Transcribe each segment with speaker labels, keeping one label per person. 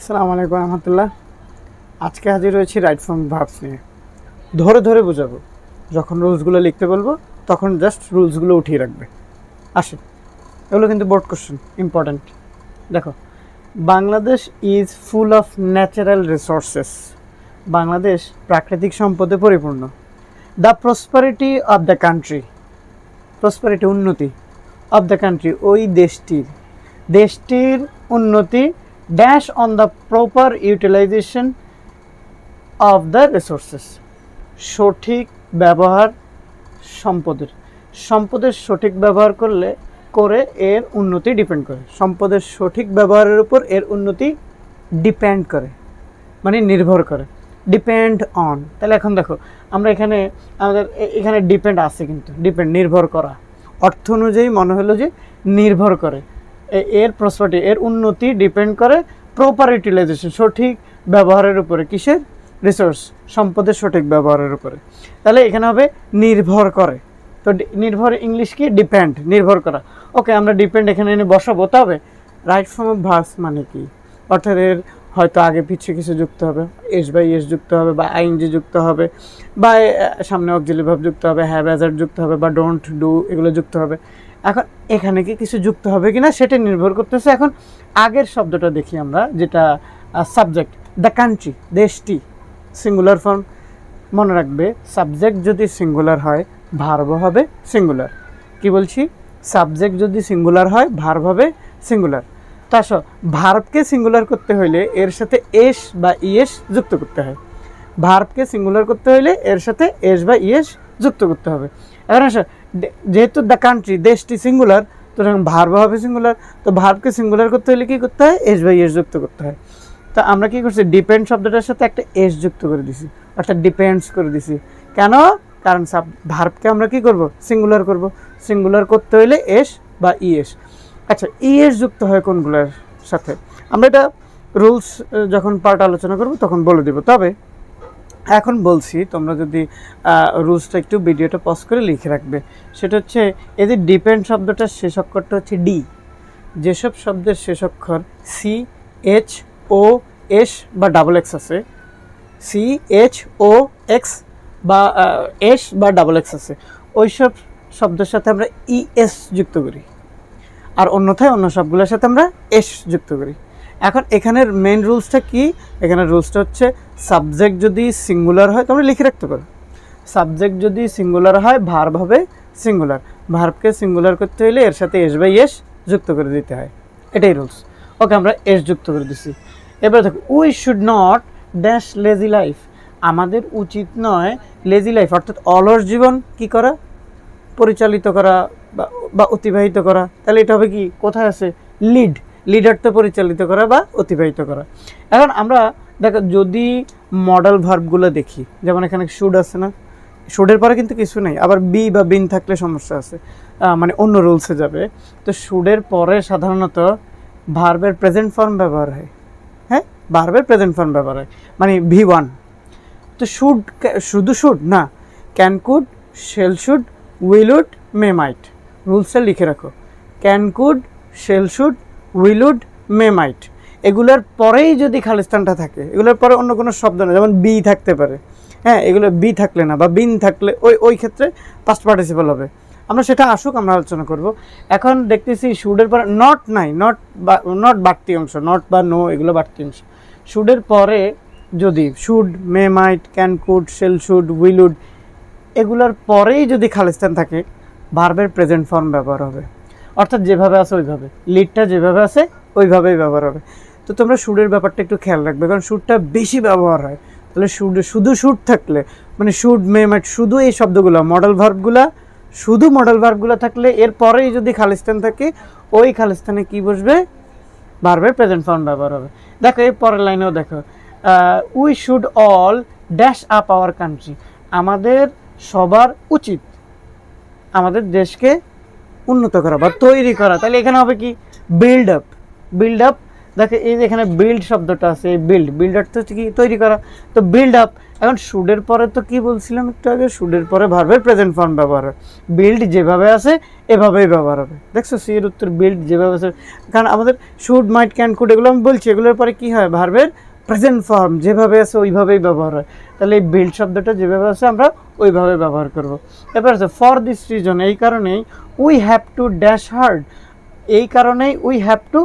Speaker 1: আসসালামু আলাইকুম রহমতুল্লাহ। আজকে হাজির হয়েছি রাইট ফ্রম ভার্বস নিয়ে। ধরে ধরে বোঝাবো। যখন রুলসগুলো লিখতে বলব, তখন জাস্ট রুলসগুলো উঠিয়ে রাখবে। আসে এগুলো কিন্তু বোর্ড কোশ্চেন ইম্পর্ট্যান্ট দেখো, Bangladesh is full of natural resources Bangladesh প্রাকৃতিক সম্পদে পরিপূর্ণ। The prosperity of the country prosperity উন্নতি। অফ দ্য কান্ট্রি ওই দেশটির। দেশটির উন্নতি dash on the proper utilization of the resources সঠিক ব্যবহার সম্পদের। সম্পদের সঠিক ব্যবহার করলে, করে এর উন্নতি ডিপেন্ড করে। সম্পদের সঠিক ব্যবহারের উপর এর উন্নতি ডিপেন্ড করে। মানে নির্ভর করে। ডিপেন্ড অন তাহলে এখন দেখো, আমরা এখানে, আমাদের এখানে ডিপেন্ড আছে কিন্তু। ডিপেন্ড নির্ভর করা। অর্থ অনুযায়ী মনে হলো যে নির্ভর করে। এর প্রসপার্টি এর উন্নতি ডিপেন্ড করে প্রপার ইউটিলাইজেশন সঠিক ব্যবহারের উপরে, কিসের? রিসোর্স সম্পদের সঠিক ব্যবহারের উপরে। তাহলে এখানে হবে নির্ভর করে। তো নির্ভর ইংলিশ কি? ডিপেন্ড নির্ভর করা। ওকে আমরা ডিপেন্ড এখানে এনে বসাবো। তবে রাইট ফর্ম অফ ভার্স মানে কি? অর্থাৎ এর হয়তো আগে পিছিয়ে কিছু যুক্ত হবে। এস বাই এস যুক্ত হবে বা আইনজি যুক্ত হবে বা সামনে ভাব যুক্ত হবে হ্যাভ অ্যাজার যুক্ত হবে বা ডোন্ট ডু এগুলো যুক্ত হবে। এখন এখানে কি কিছু যুক্ত হবে কিনা সেটা নির্ভর করতেছে। এখন আগের শব্দটা দেখি আমরা, যেটা সাবজেক্ট দ্য কান্ট্রি দেশটি সিঙ্গুলার ফর্ম মনে রাখবে সাবজেক্ট যদি সিঙ্গুলার হয় ভার্ব হবে সিঙ্গুলার কি বলছি? সাবজেক্ট যদি সিঙ্গুলার হয় ভার্ব হবে সিঙ্গুলার তো ভার্বকে সিঙ্গুলার করতে হইলে এর সাথে এস বা ইএস যুক্ত করতে হয়। ভার্বকে সিঙ্গুলার করতে হইলে এর সাথে এস বা ইএস যুক্ত করতে হবে। এখন আসো যেহেতু দ্য কান্ট্রি দেশটি সিঙ্গুলার তো ভার্ব হবে সিঙ্গুলার তো ভার্বকে সিঙ্গুলার করতে হলে কী করতে হয়? এস বাই এস যুক্ত করতে হয়। তো আমরা কী করছি? ডিপেন্ড শব্দটার সাথে একটা এস যুক্ত করে দিছি, অর্থাৎ ডিপেন্ডস করে দিছি। কেন? কারণ সাব ভার্বকে আমরা কী করব? সিঙ্গুলার করব। সিঙ্গুলার করতে হইলে এস বা ইএস আচ্ছা ইএস যুক্ত হয় কোনগুলোর সাথে? আমরা এটা রুলস যখন পার্ট আলোচনা করব, তখন বলে দিব। তবে এখন বলছি, তোমরা যদি রুলসটা একটু ভিডিওটা পজ করে লিখে রাখবে, সেটা হচ্ছে এদের ডিপেন্ড শব্দটার শেষ অক্ষরটা হচ্ছে ডি যেসব শব্দের শেষ অক্ষর সি এইচ ও এস বা ডাবল এক্স আছে সি এইচ ও এক্স বা এস বা ডাবল এক্স আছে, ওইসব শব্দের সাথে আমরা ইএস যুক্ত করি, আর অন্যথায় অন্য সবগুলোর সাথে আমরা এস যুক্ত করি। এখন এখানের মেন রুলসটা কি? এখানে রুলসটা হচ্ছে সাবজেক্ট যদি সিঙ্গুলার হয়, তোমরা লিখে রাখতে পারো। সাবজেক্ট যদি সিঙ্গুলার হয় ভার্ব হবে সিঙ্গুলার ভার্বকে সিঙ্গুলার করতে হলে এর সাথে এস বাই এস যুক্ত করে দিতে হয়। এটাই রুলস ওকে, আমরা এস যুক্ত করে দিছি। এবার দেখো we should not dash lazy life আমাদের উচিত নয় লেজি লাইফ অর্থাৎ অলস জীবন কি করা? পরিচালিত করা বা- অতিবাহিত করা। তাহলে এটা হবে কি? কোথায় আছে? লিড লিডারটা পরিচালিত করা বা অতিবাহিত করা। এখন আমরা দেখো, যদি মডেল ভার্বগুলো দেখি, যেমন এখানে শুড আছে না শুডের পরে কিন্তু কিছু নেই, আবার বি বা বিন থাকলে সমস্যা আছে মানে অন্য রুলসে যাবে। তো শুডের পরে সাধারণত ভার্বের প্রেজেন্ট ফর্ম ব্যবহার হয়। হ্যাঁ? ভার্বের প্রেজেন্ট ফর্ম ব্যবহার হয় মানে ভি ওয়ান তো শুড শুধু শুড না can could shall should will would may might রুলসে লিখে রাখো। Can could shall should will would may might এগুলোর পরেই যদি খালিস্তানটা থাকে, এগুলোর পরে অন্য কোনো শব্দ না, যেমন বি থাকতে পারে। হ্যাঁ এগুলো বি থাকলে না, বা বিন থাকলে, ওই ওই ক্ষেত্রে পাস্ট পার্টিসিপাল হবে। আমরা সেটা আসুক, আমরা আলোচনা করব। এখন দেখতেছি শুডের পরে নট নাই নট বা নট বাড়তি অংশ নট বা নো এগুলো বাড়তি অংশ। শুডের পরে যদি should may might can could shall should will would এগুলোর পরেই যদি খালিস্তান থাকে ভার্বের প্রেজেন্ট ফর্ম ব্যবহার হবে। অর্থাৎ যেভাবে আছে ওইভাবে। লিডটা যেভাবে আছে, ওইভাবেই ব্যবহার হবে। তো তোমরা সুরের ব্যাপারটা একটু খেয়াল রাখবে, কারণ সুরটা বেশি ব্যবহার হয়। তাহলে সুর, শুধু সুর থাকলে মানে শুড মে মাইট শুধু এই শব্দগুলো মডেল ভার্বগুলা শুধু মডেল ভার্বগুলো থাকলে এর পরেই যদি খালিস্তান থাকে, ওই খালিস্তানে কি বসবে? ভার্বের প্রেজেন্ট ফর্ম ব্যবহার হবে। দেখো, এই পরের লাইনেও দেখো we should all dash up our country আমাদের সবার উচিত, আমাদের দেশকে উন্নত করা বা তৈরি করা, তাহলে এখানে হবে কি? বিল্ড আপ বিল্ড আপ দেখো এই যে এখানে বিল্ড শব্দটা আছে বিল্ড বিল্ড অর্থ হচ্ছে কি? তৈরি করা। তো বিল্ড আপ এখন শুডের পরে তো কি বলছিলাম একটু আগে? শুডের পরে ভার্বের প্রেজেন্ট ফর্ম ব্যবহার হয়। বিল্ড যেভাবে আছে, এভাবেই ব্যবহার হবে। দেখছ সি এর উত্তর বিল্ড যেভাবে আছে। কারণ আমাদের শুড মাইট ক্যান কুড এগুলো আমি বলছি, এগুলোর পরে কি হয়? ভার্বের প্রেজেন্ট ফর্ম যেভাবে আছে ওইভাবেই ব্যবহার হয়। তাহলে এই বিল্ড শব্দটা যেভাবে আছে আমরা ওইভাবে ব্যবহার করব। এবার আছে ফর দিস রিজন এই কারণেই we have to dash hard এই কারণেই উই হ্যাভ টু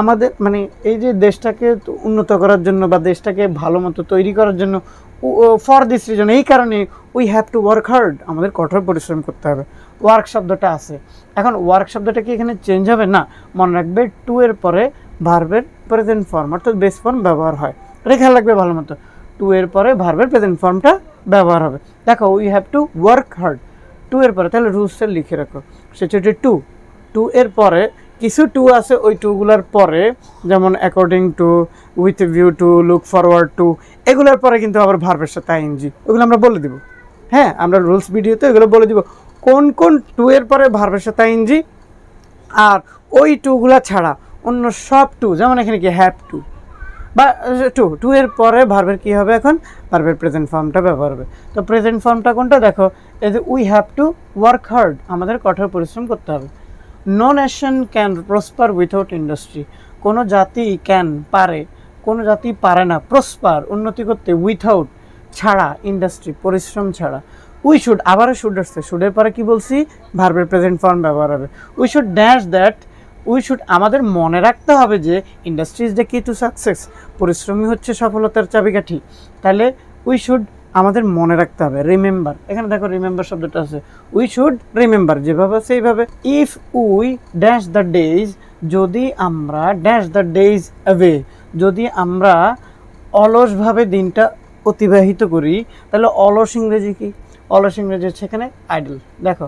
Speaker 1: আমাদের মানে এই যে দেশটাকে উন্নত করার জন্য বা দেশটাকে ভালো মতো তৈরি করার জন্য ফর দিস রিজন এই কারণে we have to work hard আমাদের কঠোর পরিশ্রম করতে হবে। ওয়ার্ক শব্দটা আছে। এখন ওয়ার্ক শব্দটা কি এখানে চেঞ্জ হবে? না। মনে রাখবে টু এর পরে ভার্বের প্রেজেন্ট ফর্ম অর্থাৎ বেস ফর্ম ব্যবহার হয়। এটা খেয়াল রাখবে ভালো মতো। টু এর পরে ভার্বের প্রেজেন্ট ফর্মটা ব্যবহার হবে। দেখো we have to work hard to এর পরে, তাহলে রুলসটা লিখে রাখো। সেটা হচ্ছে টু টু এর পরে, কিছু টু আছে, ওই টুগুলোর পরে, যেমন according to with view to look forward to এগুলোর পরে কিন্তু আবার ভার্বের সাথে আইএনজি ওগুলো আমরা বলে দিব। হ্যাঁ আমরা রুলস ভিডিওতে এগুলো বলে দিব। কোন কোন টু এর পরে ভার্বের সাথে আইএনজি আর ওই টুগুলা ছাড়া অন্য সব টু যেমন এখানে কি হ্যাভ টু বা টু টু এর পরে ভার্বের কি হবে এখন? ভার্বের প্রেজেন্ট ফর্মটা ব্যবহার হবে। তো প্রেজেন্ট ফর্মটা কোনটা? দেখো, এই যে we have to work hard আমাদের কঠোর পরিশ্রম করতে হবে। No nation can prosper without industry কোনো জাতি ক্যান পারে, কোনো জাতি পারে না প্রসপার উন্নতি করতে উইথাউট ছাড়া ইন্ডাস্ট্রি পরিশ্রম ছাড়া। উই শুড আবারও শুড আসছে। শুডের পরে কি বলছি? ভার্বের প্রেজেন্ট ফর্ম ব্যবহার হবে। We should dash that we should আমাদের মনে রাখতে হবে যে industry is the key to success পরিশ্রমী হচ্ছে সফলতার চাবিকাঠি। তাহলে উই শুড আমাদের মনে রাখতে হবে রিমেম্বার এখানে দেখো রিমেম্বার শব্দটা আছে। উই শুড রিমেম্বার যেভাবে আছে if we dash the days যদি আমরা ড্যাশ দ্য ডেজ অ্যাওয়ে যদি আমরা অলসভাবে দিনটা অতিবাহিত করি, তাহলে অলস ইংরেজি কি? অলস ইংরেজি হচ্ছে এখানে আইডল দেখো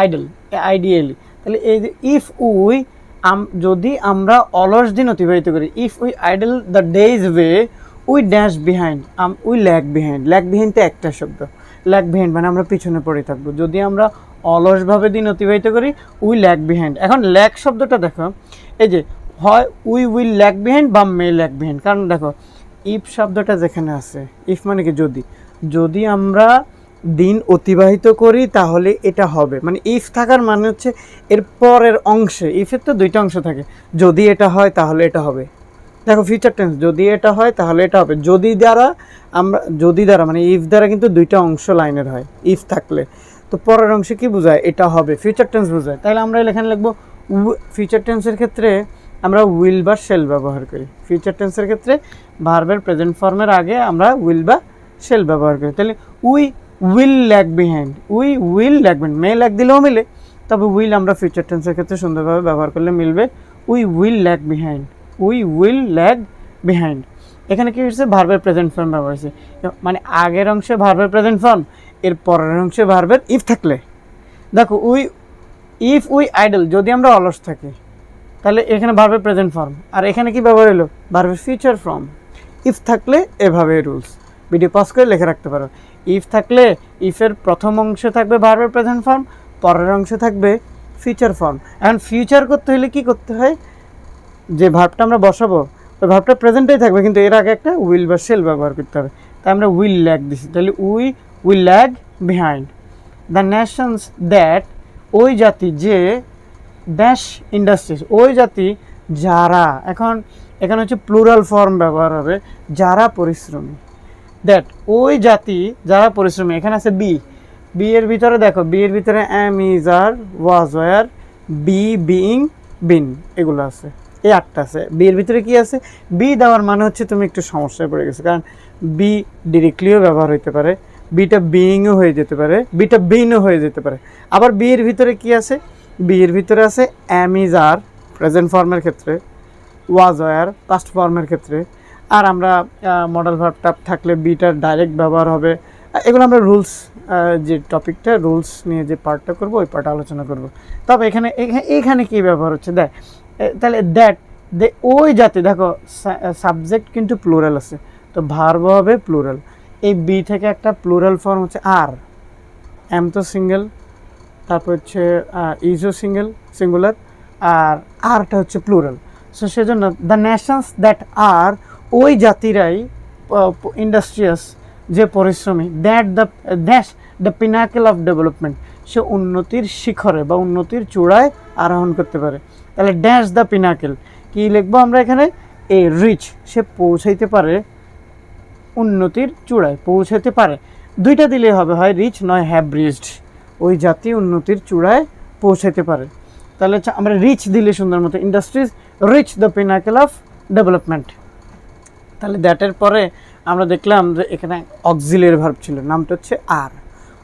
Speaker 1: আইডল আইডিয়ালি তাহলে এই যে ইফ উই যদি আমরা অলস দিন অতিবাহিত করি if we idle the days way we dash behind we lack behind lack behind তো একটা শব্দ। ল্যাক বিহাইন্ড মানে আমরা পিছনে পড়ে থাকব। যদি আমরা অলসভাবে দিন অতিবাহিত করি উই ল্যাক বিহাইন্ড এখন ল্যাক শব্দটা দেখো, এই যে, হয় উই উইল ল্যাক বিহাইন্ড বা মে ল্যাক বিহাইন্ড কারণ দেখো ইফ শব্দটা যেখানে আছে ইফ মানে কি যদি। যদি আমরা দিন অতিবাহিত করি, তাহলে এটা হবে। মানে ইফ থাকার মানে হচ্ছে এর পরের অংশে ইফের তো দুইটা অংশ থাকে। যদি এটা হয়, তাহলে এটা হবে। দেখো ফিউচার টেন্স যদি এটা হয়, তাহলে এটা হবে। যদি দ্বারা আমরা, যদি দ্বারা মানে ইফ দ্বারা কিন্তু দুইটা অংশ লাইনের হয় ইফ থাকলে। তো পরের অংশে কি বোঝায়? এটা হবে। ফিউচার টেন্স বোঝায়। তাহলে আমরা এখানে লিখব ফিউচার টেন্সের ক্ষেত্রে আমরা উইল বা শেল ব্যবহার করি। ফিউচার টেন্সের ক্ষেত্রে ভার্বের প্রেজেন্ট ফর্মের আগে আমরা উইল বা শেল ব্যবহার করি। তাহলে we will lack behind we will lack behind may lack দিলেও মিলে, তবে উইল আমরা ফিউচার টেন্সের ক্ষেত্রে সুন্দরভাবে ব্যবহার করলে মিলবে। We will lack behind we will lag behind এখানে কি হচ্ছে ভার্বের প্রেজেন্ট ফর্ম ব্যবহার হয়েছে। মানে আগের অংশে ভার্বের প্রেজেন্ট ফর্ম এর পরের অংশে ভার্বের ইফ থাকলে। দেখো উই ইফ উই আইডল যদি আমরা অলস থাকি, তাহলে এখানে ভার্বের প্রেজেন্ট ফর্ম আর এখানে কি ব্যবহার হলো? ভার্বের ফিউচার ফর্ম ইফ থাকলে এভাবে রুলস ভিডিও পজ করে লিখে রাখতে পারো। ইফ থাকলে ইফের প্রথম অংশে থাকবে ভার্বের প্রেজেন্ট ফর্ম পরের অংশে থাকবে ফিউচার ফর্ম এখন ফিউচার করতে হলে কি করতে হয়? যে ভার্বটা আমরা বসাবো, ওই ভার্বটা প্রেজেন্টেই থাকবে, কিন্তু এর আগে একটা উইল বা সেল ব্যবহার করতে হবে। তাই আমরা উইল ল্যাগ দিছি। তাহলে we will lag behind the nations that ওই জাতি যে ড্যাশ ইন্ডাস্ট্রিজ ওই জাতি যারা, এখন এখানে হচ্ছে প্লুরাল ফর্ম ব্যবহার হবে, যারা পরিশ্রমী। দ্যাট ওই জাতি যারা পরিশ্রমী, এখানে আছে বি বি এর ভিতরে দেখো বি এর ভিতরে am is are was were be being been এগুলো আছে। এই আটটা আছে। বি এর ভিতরে কি আছে? বি দেওয়ার মানে হচ্ছে তুমি একটু সমস্যায় পড়ে গেছো। কারণ বি ডিরেক্টলিও ব্যবহার হইতে পারে বিটা বিইংও হয়ে যেতে পারে বিটা বিনও হয়ে যেতে পারে। আবার বি এর ভিতরে কি আছে? বি এর ভিতরে আছে অ্যাম ইজ আর প্রেজেন্ট ফর্মের ক্ষেত্রে ওয়াজ ওয়ার পাস্ট ফর্মের ক্ষেত্রে আর আমরা মডেল ভার্বটা থাকলে বিটার ডাইরেক্ট ব্যবহার হবে। এগুলো আমরা রুলস যে টপিকটা রুলস নিয়ে যে পার্টটা করব, ওই পার্টটা আলোচনা করব। তবে এখানে, এখা- এখানে কি ব্যবহার হচ্ছে? দেখ তাহলে দ্যাট দে, ওই জাতি, দেখো সাবজেক্ট কিন্তু প্লুরাল আছে। তো ভার্ব হবে প্লুরাল এই বি থেকে একটা প্লুরাল ফর্ম হচ্ছে আর এম তো সিঙ্গেল তারপর হচ্ছে ইজও সিঙ্গেল সিঙ্গুলার আর আরটা হচ্ছে প্লুরাল সো সেজন্য দ্য ন্যাশনস দ্যাট আর ওই জাতিরাই ইন্ডাস্ট্রিয়াস যে পরিশ্রমী that the dash the pinnacle of development সে উন্নতির শিখরে বা উন্নতির চূড়ায় আরোহণ করতে পারে। তাহলে ড্যাশ দ্য পিনাকেল কি লিখব আমরা এখানে? এ রিচ সে পৌঁছাইতে পারে, উন্নতির চূড়ায় পৌঁছাতে পারে। দুইটা দিলে হবে, হয় রিচ নয় হ্যাভ রিচড ওই জাতি উন্নতির চূড়ায় পৌঁছাতে পারে। তাহলে আমরা রিচ দিলে সুন্দর মতো industries reach the pinnacle of development তাহলে দ্যাটের পরে আমরা দেখলাম যে এখানে অক্সিলের ভার্ব ছিল, নামটা হচ্ছে আর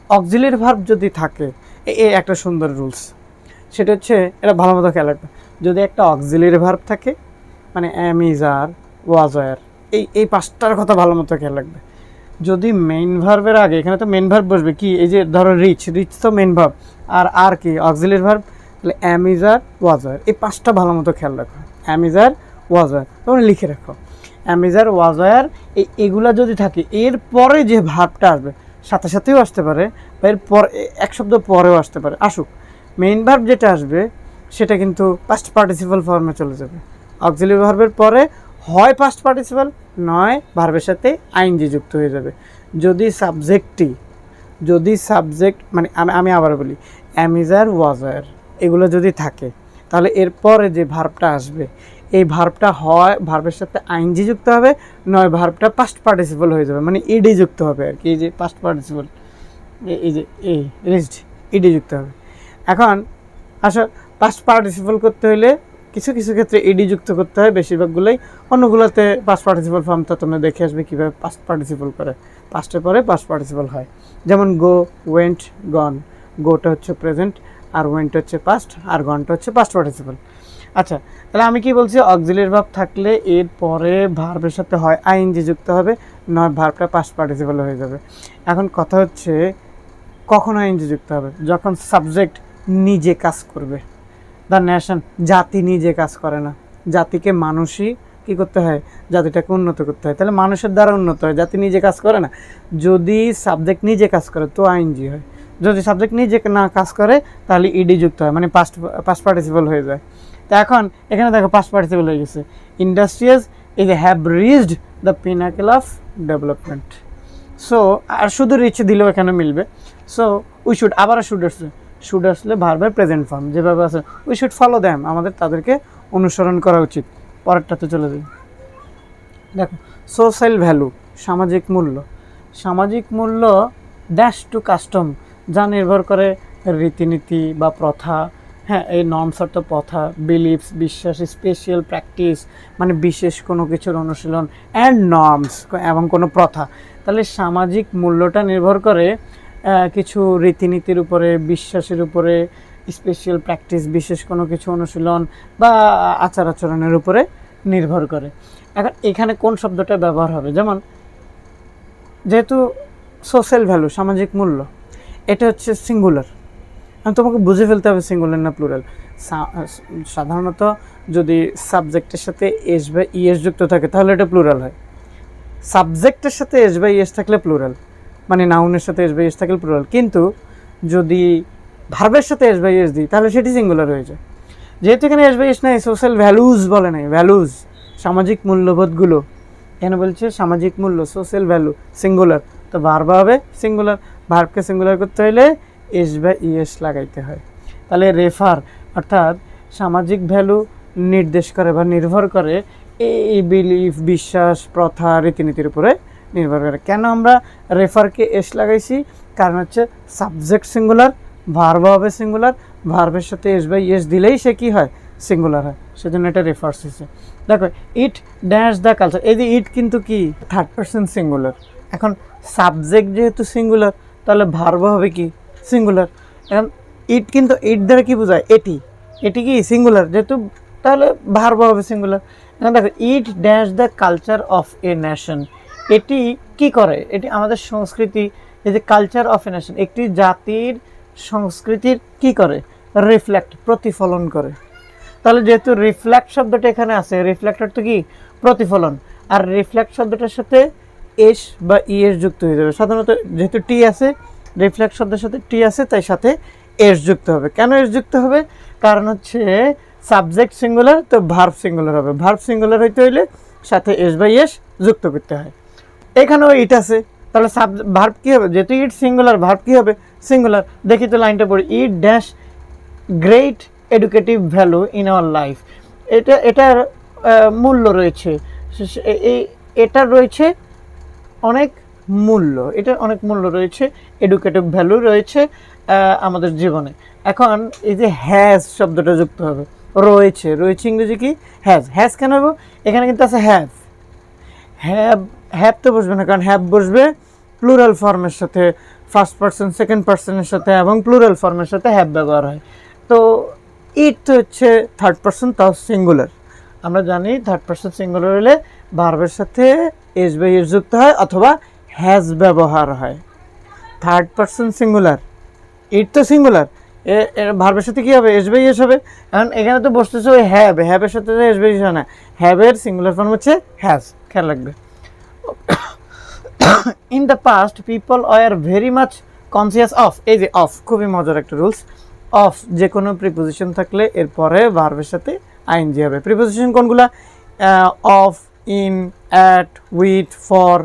Speaker 1: অক্সিলের ভার্ব যদি থাকে, এ- একটা সুন্দর রুলস সেটা হচ্ছে এটা ভালো মতো খেয়াল রাখবে। যদি একটা অক্সিলের ভার্ব থাকে মানে ইজ আর ওয়াজ এই এই পাঁচটার কথা ভালো মতো খেয়াল রাখবে। যদি মেইন ভার্বের আগে, এখানে তো মেইন ভার্ব বসবে, কি? এই যে ধরো রিচ রিচ তো মেইন ভার্ব আর আর কি? অক্সিলের ভার্ব তাহলে অ্যামিজার ইজ আর ওয়াজ আর এই পাঁচটা ভালো মতো খেয়াল রাখো। অ্যামিজার ইজ আর ওয়াজ আর তোমরা লিখে রাখো। অ্যামিজার ওয়াজয়ার এই এগুলা যদি থাকে, এর পরে যে ভাবটা আসবে, সাথে সাথেও আসতে পারে, বা এর পর এক শব্দ পরেও আসতে পারে। আসুক মেইন ভার্ব যেটা আসবে, সেটা কিন্তু পাস্ট পার্টিসিপাল ফর্মে চলে যাবে। অক্সিলিয়ারি ভার্বের পরে হয় পাস্ট পার্টিসিপাল নয় ভার্বের সাথে আইনজি যুক্ত হয়ে যাবে। যদি সাবজেক্টটি যদি সাবজেক্ট মানে আমি আমি আবার বলি, অ্যামিজার ওয়াজার এগুলো যদি থাকে, তাহলে এরপরে যে ভার্বটা আসবে এই ভার্বটা হয় ভার্বের সাথে আইনজি যুক্ত হবে, নয় ভার্বটা পাস্ট পার্টিসিপাল হয়ে যাবে মানে ইডি যুক্ত হবে আর কি, এই যে পাস্ট পার্টিসিপল এই যে এই রেস্ট ইডি যুক্ত হবে। এখন, আসো পাস্ট পার্টিসিপাল করতে হলে কিছু কিছু ক্ষেত্রে ইডি যুক্ত করতে হয়, বেশিরভাগগুলোই। অন্যগুলোতে পাস্ট পার্টিসিপাল ফর্মটা তোমরা দেখে আসবে কীভাবে পাস্ট পার্টিসিপাল করে। পাস্টের পরে পাস্ট পার্টিসিপল হয়। যেমন গো ওয়েন্ট গন গোটা হচ্ছে প্রেজেন্ট আর ওয়েন্ট হচ্ছে পাস্ট আর গনটা হচ্ছে পাস্ট পার্টিসিপাল আচ্ছা তাহলে আমি কি বলছি অক্সিলের ভাব থাকলে এর পরে ভার্বের সাথে হয় আইনজি যুক্ত হবে, নয় ভার্বটা পাস্ট পার্টিসিপাল হয়ে যাবে। এখন কথা হচ্ছে, কখন আইনজি যুক্ত হবে? যখন সাবজেক্ট নিজে কাজ করবে। দ্য ন্যাশন জাতি নিজে কাজ করে না। জাতিকে মানুষই কি করতে হয়? জাতিটাকে উন্নত করতে হয়। তাহলে মানুষের দ্বারা উন্নত হয়, জাতি নিজে কাজ করে না। যদি সাবজেক্ট নিজে কাজ করে, তো আইনজি হয়। যদি সাবজেক্ট নিজে না কাজ করে, তাহলে ইডি যুক্ত হয় মানে পাস্ট পাস্ট পার্টিসিপাল হয়ে যায়। এখন এখানে দেখো পাস্ট পার্টিসিপাল হয়ে গেছে। Industrious is have reached the pinnacle of development so are শুধু রিচ দিলেও এখানে মিলবে। সো উই শুড আবার শুড আসছে। শুড আসলে ভারবার প্রেজেন্ট ফর্ম যেভাবে আছে উই শুড ফলো দ্যাম আমাদের তাদেরকে অনুসরণ করা উচিত। পরেরটাতে চলে যাই। দেখো সোশ্যাল ভ্যালু সামাজিক মূল্য। সামাজিক মূল্য ড্যাশ টু কাস্টম যা নির্ভর করে রীতিনীতি বা প্রথা হ্যাঁ এই নর্মস অর্থ প্রথা বিলিফস বিশ্বাস স্পেশাল প্র্যাকটিস মানে বিশেষ কোনো কিছুর অনুশীলন অ্যান্ড নর্মস এবং কোনো প্রথা। তাহলে সামাজিক মূল্যটা নির্ভর করে কিছু রীতিনীতির উপরে, বিশ্বাসের উপরে স্পেশাল প্র্যাকটিস বিশেষ কোনো কিছু অনুশীলন বা আচার আচরণের উপরে নির্ভর করে। এখন এখানে কোন শব্দটা ব্যবহার হবে? যেমন, যেহেতু সোশ্যাল ভ্যালু সামাজিক মূল্য, এটা হচ্ছে সিঙ্গুলার তোমাকে বুঝে ফেলতে হবে সিঙ্গুলার না প্লুরাল সাধারণত যদি সাবজেক্টের সাথে এস বা ইএস যুক্ত থাকে, তাহলে এটা প্লুরাল হয়। সাবজেক্টের সাথে এস বা ইএস থাকলে প্লুরাল মানে নাউনের সাথে এস বা ইএস থাকলে প্লুরাল কিন্তু যদি ভার্বের সাথে এস বা ইএস দিই, তাহলে সেটি সিঙ্গুলার হয়ে যায়। যেহেতু এখানে এস বা ইএস নাই সোশ্যাল ভ্যালুজ বলে নাই ভ্যালুজ সামাজিক মূল্যবোধগুলো। এখানে বলছে? সামাজিক মূল্য সোশ্যাল ভ্যালু সিঙ্গুলার তো ভার্ব হবে সিঙ্গুলার ভার্বকে সিঙ্গুলার করতে হলে এস বা ইএস লাগাইতে হয়। তাহলে রেফার অর্থাৎ সামাজিক ভ্যালু নির্দেশ করে বা নির্ভর করে এই বিলিফ বিশ্বাস, প্রথা, রীতিনীতির উপরে নির্ভর করে। কেন আমরা রেফারকে এস লাগাইছি? কারণ হচ্ছে সাবজেক্ট সিঙ্গুলার ভার্ব হবে সিঙ্গুলার ভার্বের সাথে এস বাই এস দিলেই সে কি হয়? সিঙ্গুলার হয়। সেজন্য এটা রেফার্স হয়েছে দেখো ইট ড্যাশ দ্য কালচার এই যে ইট কিন্তু কি? থার্ড পার্সন সিঙ্গুলার এখন সাবজেক্ট যেহেতু সিঙ্গুলার তাহলে ভার্ব হবে কি? সিঙ্গুলার এখন ইট কিন্তু ইট দ্বারা কী বোঝায়? এটি। এটি কি সিঙ্গুলার যেহেতু তাহলে ভার্ব হবে সিঙ্গুলার এখন দেখো it dash the culture of a nation এটি কি করে? এটি আমাদের সংস্কৃতি। এই যে কালচার অফ এ নেশন একটি জাতির সংস্কৃতির কি করে? রিফ্লেক্ট প্রতিফলন করে। তাহলে যেহেতু রিফ্লেক্ট শব্দটা এখানে আছে রিফ্লেক্টর তো কি? প্রতিফলন। আর রিফ্লেক্ট শব্দটার সাথে এস বা ইএস যুক্ত হয়ে যাবে। সাধারণত যেহেতু টি আছে রিফ্লেক্ট শব্দের সাথে টি আছে, তাই সাথে এস যুক্ত হবে। কেন এস যুক্ত হবে? কারণ হচ্ছে সাবজেক্ট সিঙ্গুলার তো ভার্ভ সিঙ্গুলার হবে। ভার্ভ সিঙ্গুলার হইতে হইলে সাথে এস বাই এস যুক্ত করতে হয়। এখানেও ইট আছে। তাহলে সাব ভার্ব কী হবে? যেহেতু ইট সিঙ্গুলার ভার্ব কী হবে? সিঙ্গুলার দেখি তো লাইনটা পড়ি। It dash great educative value in our life এটা, এটার মূল্য রয়েছে। এই এটার রয়েছে অনেক মূল্য। এটার অনেক মূল্য রয়েছে এডুকেটিভ ভ্যালু রয়েছে আমাদের জীবনে। এখন এই যে হ্যাজ শব্দটা যুক্ত হবে, রয়েছে রয়েছে ইংরেজি কি? হ্যাজ হ্যাজ কেন হবে? এখানে কিন্তু আছে হ্যাভ হ্যাভ হ্যাভ তো বসবে না, কারণ হ্যাভ বসবে প্লুরাল ফর্মের সাথে ফার্স্ট পার্সন সেকেন্ড পার্সনের সাথে এবং প্লুরাল ফর্মের সাথে হ্যাভ ব্যবহার হয়। তো ইট হচ্ছে থার্ড পার্সন তাও সিঙ্গুলার আমরা জানি থার্ড পার্সন সিঙ্গুলার হলে ভার্বের সাথে এস বাই এস যুক্ত হয় অথবা হ্যাজ ব্যবহার হয়। থার্ড পার্সন সিঙ্গুলার ইট তো সিঙ্গুলার ভার্বের সাথে কী হবে? এস বাই এস হবে। কারণ এখানে তো বসতেছে ওই হ্যাব হ্যাবের সাথে তো এস বাই এস হয় না। হ্যাবের সিঙ্গুলার ফর্ম হচ্ছে হ্যাজ খেয়াল রাখবে। In the past people are very much conscious of এই যে অফ খুবই মজার একটা রুলস অফ যে কোনো প্রিপোজিশন থাকলে এরপরে ভার্বের সাথে আইনজি হবে। প্রিপোজিশন কোনগুলা? Of in at with for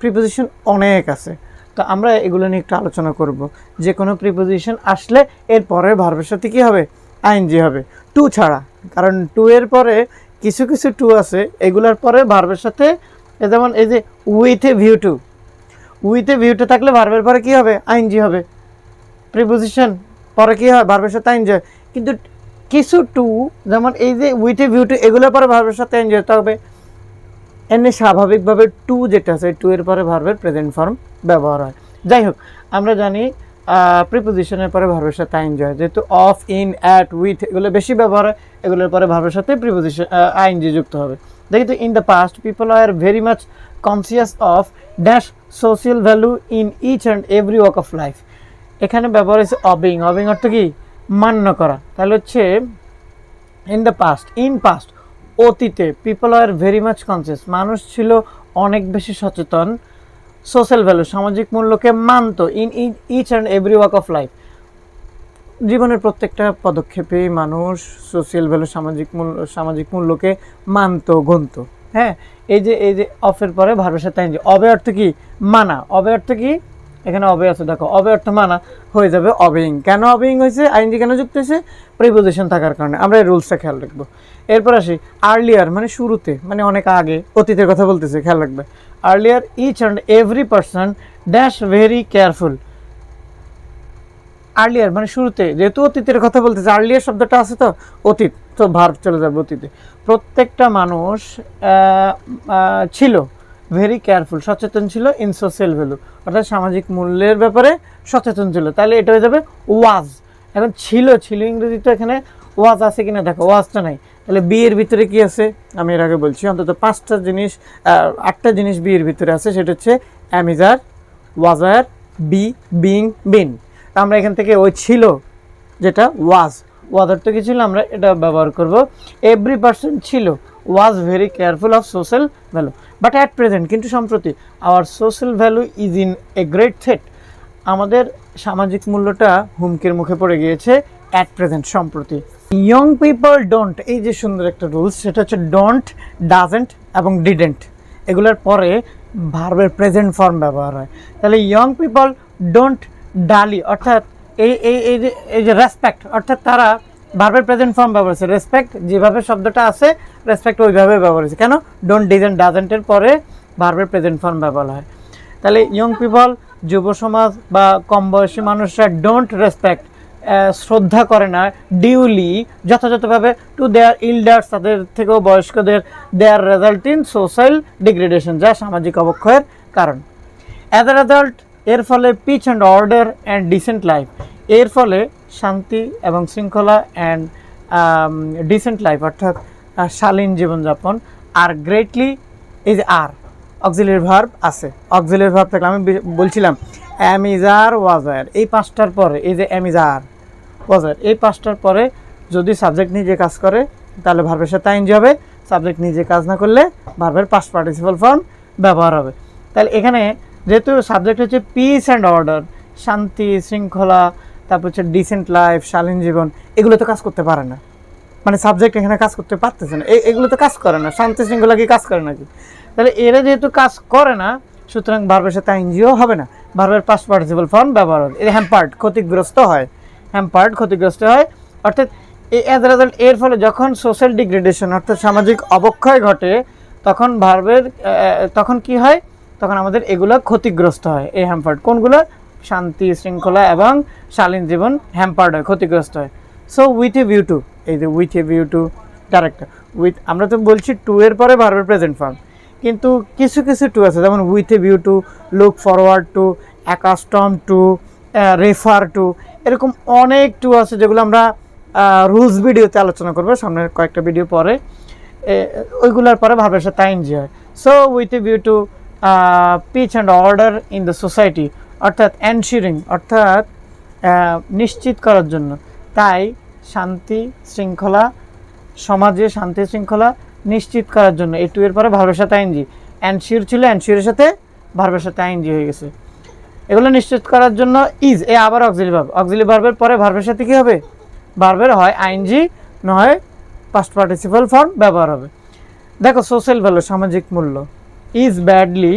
Speaker 1: preposition অনেক আছে। তো আমরা এগুলো নিয়ে একটু আলোচনা করব। যে কোনো প্রিপোজিশন আসলে এর এরপরে ভার্বের সাথে কী হবে? আইনজি হবে। টু ছাড়া। কারণ টু এর পরে কিছু কিছু টু আছে, এগুলোর পরে ভার্বের সাথে যেমন এই যে with a view to with a view to থাকলে ভার্বের পরে কী হবে? আইনজি হবে। প্রিপোজিশন পরে কী হয়? ভার্বের সাথে আইনজি কিন্তু কিছু টু যেমন এই যে উইথ এ ভিউ টু এগুলোর পরে ভার্বের সাথে আইনজি হতে হবে এমনি স্বাভাবিকভাবে টু যেটা আছে টু এর পরে ভার্বের প্রেজেন্ট ফর্ম ব্যবহার হয়। যাই হোক, আমরা জানি প্রিপোজিশনের পরে ভার্বের সাথে আইনজি হয় যেহেতু অফ ইন অ্যাট উইথ এগুলো বেশি ব্যবহার হয়, এগুলোর পরে ভার্বের সাথে প্রিপোজিশন আইনজি যুক্ত হবে। দেখি তো in the past people are very much conscious of dash social value in each and every walk of life এখানে ব্যবহার হয়েছে অবিং অবিং অর্থ কি? মান্য করা। তাহলে হচ্ছে in the past in past অতীতে people are very much conscious মানুষ ছিল অনেক বেশি সচেতন। সোশ্যাল ভ্যালু সামাজিক মূল্যকে মানত in each and every walk of life জীবনের প্রত্যেকটা পদক্ষেপে মানুষ সোশ্যাল ভ্যালু সামাজিক মূল্য সামাজিক মূল্যকে মানত, গন্ত। হ্যাঁ এই যে এই যে অফের পরে সাথে আইনজি অবে অর্থ কি? মানা। অবে অর্থ কি? এখানে অবে আছে, দেখো। অবে অর্থ মানা হয়ে যাবে অবেইং কেন অবেইং হয়েছে? আইনজি কেন যুক্ত হয়েছে? প্রিপোজিশন থাকার কারণে। আমরা এই রুলসটা খেয়াল রাখব। এরপর আসি আর্লিয়ার মানে শুরুতে মানে অনেক আগে, অতীতের কথা বলতেছে, খেয়াল রাখবে। Earlier each and every person dash very careful earlier মানে শুরুতে, যেহেতু অতীতের কথা বলতেছে আর্লিয়ার শব্দটা আছে তো, অতীত, তো ভার্ব চলে যাবে অতীতে। প্রত্যেকটা মানুষ ছিল ভেরি কেয়ারফুল সচেতন ছিল ইন সোশ্যাল ভ্যালু অর্থাৎ সামাজিক মূল্যের ব্যাপারে সচেতন ছিল। তাহলে এটা হয়ে যাবে ওয়াজ এখন ছিল ছিল ইংরেজিতে এখানে ওয়াজ আছে কিনা দেখো ওয়াজটা নাই। তাহলে বিয়ের ভিতরে কি আছে? আমি এর আগে বলছি, অন্তত পাঁচটা জিনিস আটটা জিনিস বিয়ের ভিতরে আছে। সেটা হচ্ছে am is are was were be being been আমরা এখান থেকে ওই ছিল যেটা ওয়াজ ওয়াদার তো কি ছিল? আমরা এটা ব্যবহার করব। এভরি পার্সন ছিল। Was very careful of social value but at present কিন্তু সম্প্রতি our social value is in a great threat আমাদের সামাজিক মূল্যটা হুমকির মুখে পড়ে গিয়েছে অ্যাট প্রেজেন্ট সম্প্রতি। ইয়ং পিপল ডোন্ট এই যে সুন্দর একটা রুলস সেটা হচ্ছে ডোন্ট ডাজেন্ট এবং ডিডেন্ট এগুলোর পরে ভার্বের প্রেজেন্ট ফর্ম ব্যবহার হয়। তাহলে ইয়ং পিপল ডোন্ট ডালি অর্থাৎ এই এই এই যে রেসপেক্ট অর্থাৎ তারা ভার্বের প্রেজেন্ট ফর্ম ব্যবহার হয়েছে। রেসপেক্ট যেভাবে শব্দটা আছে রেসপেক্ট ওইভাবে ব্যবহার হয়েছে। কেন? ডোন্ট ডিজেন্ট ডাজেন্টের পরে ভার্বের প্রেজেন্ট ফর্ম ব্যবহার হয়। তাহলে ইয়ং পিপল যুব সমাজ বা কম বয়সী মানুষরা ডোন্ট রেসপেক্ট শ্রদ্ধা করে না ডিউলি যথাযথভাবে টু দেয়ার ইল্ডার্স তাদের থেকেও বয়স্কদের their result in social degradation যা সামাজিক অবক্ষয়ের কারণ। অ্যাজ এ রেজাল্ট এর ফলে peace and order and decent life এর ফলে শান্তি এবং শৃঙ্খলা অ্যান্ড ডিসেন্ট লাইফ অর্থাৎ শালীন জীবনযাপন। আর গ্রেটলি যে আর অক্সিলের ভার্ব আছে। অক্সিলের ভার্ব থাকলে আমি বলছিলাম অ্যামিজার ওয়াজার এই পাঁচটার পরে, এই যে অ্যামিজার ওয়াজার এই পাঁচটার পরে যদি সাবজেক্ট নিজে কাজ করে, তাহলে ভার্বের সাথে আইনজি হবে। সাবজেক্ট নিজে কাজ না করলে ভার্বের পাস্ট পার্টিসিপাল ফর্ম ব্যবহার হবে। তাহলে এখানে যেহেতু সাবজেক্ট হচ্ছে পিস অ্যান্ড অর্ডার শান্তি, শৃঙ্খলা তারপর হচ্ছে ডিসেন্ট লাইফ শালীন জীবন, এগুলো তো কাজ করতে পারে না। মানে সাবজেক্ট এখানে কাজ করতে পারতেছে না। এগুলো তো কাজ করে না। শান্তি শৃঙ্খলা কি কাজ করে নাকি? তাহলে এরা যেহেতু কাজ করে না, সুতরাং ভার্বের সাথে আইনজিও হবে না। ভার্বের পাস্ট ফর্ম ব্যবহার হবে। এর হ্যাম্পার্ট ক্ষতিগ্রস্ত হয়। হ্যাম্পার্ট ক্ষতিগ্রস্ত হয়। অর্থাৎ অ্যাজ এ রেজাল্ট এর ফলে যখন সোশ্যাল ডিগ্রেডেশন অর্থাৎ সামাজিক অবক্ষয় ঘটে, তখন ভার্বের তখন কি হয়? তখন আমাদের এগুলো ক্ষতিগ্রস্ত হয়, এই হ্যাম্পার্ট কোনগুলো? শান্তি, শৃঙ্খলা এবং শালীন জীবন হ্যাম্পার্ড হয়, ক্ষতিগ্রস্ত হয়। So with a view to এই যে with a view to director with আমরা তো বলছি টু এর পরে ভার্বের প্রেজেন্ট ফর্ম কিন্তু কিছু কিছু টু আছে, যেমন with a view to look forward to accustom to refer to এরকম অনেক টু আছে যেগুলো আমরা রুলস ভিডিওতে আলোচনা করব সামনের কয়েকটা ভিডিও পরে। ওইগুলোর পরে ভাবের সাথে আইনজি হয়। So with a view to peace and order in the society অর্থাৎ এনশিওরিং অর্থাৎ নিশ্চিত করার জন্য। তাই শান্তি শৃঙ্খলা, সমাজে শান্তি শৃঙ্খলা নিশ্চিত করার জন্য। এই টু এর পরে ভার্বের সাথে আইনজি অ্যানশিওর ছিল অ্যানশিওরের সাথে ভার্বের সাথে আইনজি হয়ে গেছে। এগুলো নিশ্চিত করার জন্য ইজ এ আবার অক্সিলি ভার্ব অক্সিলি ভার্বের পরে ভার্বের সাথে কি হবে? ভার্বের হয় আইনজি নয় পাস্ট পার্টিসিপাল ফর্ম ব্যবহার হবে। দেখো সোশ্যাল ভ্যালু সামাজিক মূল্য। ইজ ব্যাডলি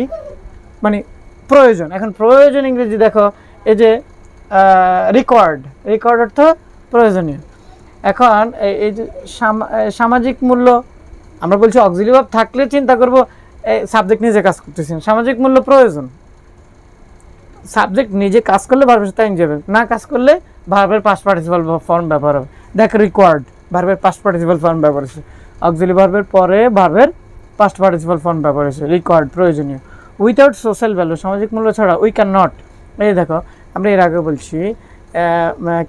Speaker 1: মানে প্রয়োজন। এখন প্রয়োজন ইংরেজি দেখো, এই যে রেকর্ড রেকর্ড অর্থ প্রয়োজনীয়। এখন এই- যে সামা- সামাজিক মূল্য, আমরা বলছি অক্সিলি ভাব থাকলে চিন্তা করব সাবজেক্ট নিজে কাজ করতেছেন সামাজিক মূল্য প্রয়োজন। সাবজেক্ট নিজে কাজ করলে ভার্বের সাথে যাবে। না কাজ করলে ভার্বের পাস্ট পার্টিসিপাল ফর্ম ব্যবহার হবে। দেখ রিকোয়ার্ড ভার্বের পাস্ট পার্টিসিপাল ফর্ম ব্যবহার হয়েছে। অক্সিলি ভার্বের পরে ভার্বের পাস্ট পার্টিসিপাল ফর্ম ব্যবহার হয়েছে। রিকোয়ার্ড প্রয়োজনীয়। উইথাউট সোশ্যাল ভ্যালু সামাজিক মূল্য ছাড়া উই ক্যান নট এই দেখো, আমরা এর আগে বলছি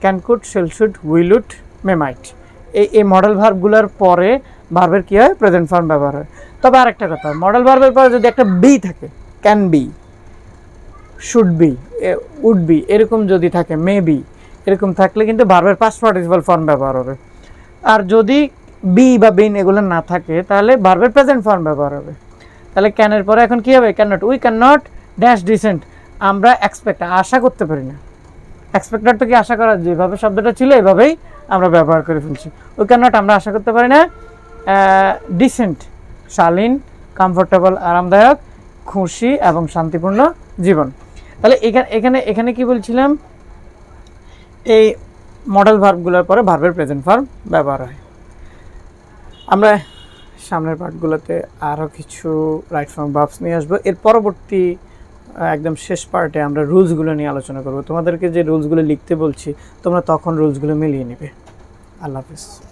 Speaker 1: can could shall should will would may might এই এই মডেল ভার্বগুলোর পরে ভার্বের কী হয়? প্রেজেন্ট ফর্ম ব্যবহার হয়। তবে আরেকটা কথা মডেল ভার্বের পরে যদি একটা বি থাকে can be should be would be এরকম যদি থাকে মে বি এরকম থাকলে কিন্তু ভার্বের পাস্ট পার্টিসিপাল ফর্ম ব্যবহার হবে। আর যদি বি বা বিন এগুলো না থাকে, তাহলে ভার্বের প্রেজেন্ট ফর্ম ব্যবহার হবে। তাহলে ক্যানের পরে এখন কি হবে? Can not we can not dash decent আমরা এক্সপেক্ট আশা করতে পারি না। এক্সপেক্টার তো কি আশা করা? যেভাবে শব্দটা ছিল, এভাবেই আমরা ব্যবহার করে ফেলছি। উই ক্যান নট আমরা আশা করতে পারি না। ডিসেন্ট শালীন কমফোর্টেবল আরামদায়ক, খুশি এবং শান্তিপূর্ণ জীবন। তাহলে এখানে এখানে এখানে কি বলছিলাম? এই মডেল ভার্বগুলোর পরে ভার্বের প্রেজেন্ট ফর্ম ব্যবহার হয়। আমরা সামনের পার্টগুলোতে আরও কিছু রাইট ফ্রম বাপস নিয়ে আসব। এর পরবর্তী একদম শেষ পার্টে আমরা রুলসগুলো নিয়ে আলোচনা করব। তোমাদেরকে যে রুলসগুলো লিখতে বলছি, তোমরা তখন রুলসগুলো মিলিয়ে নেবে। আল্লাহ হাফিজ।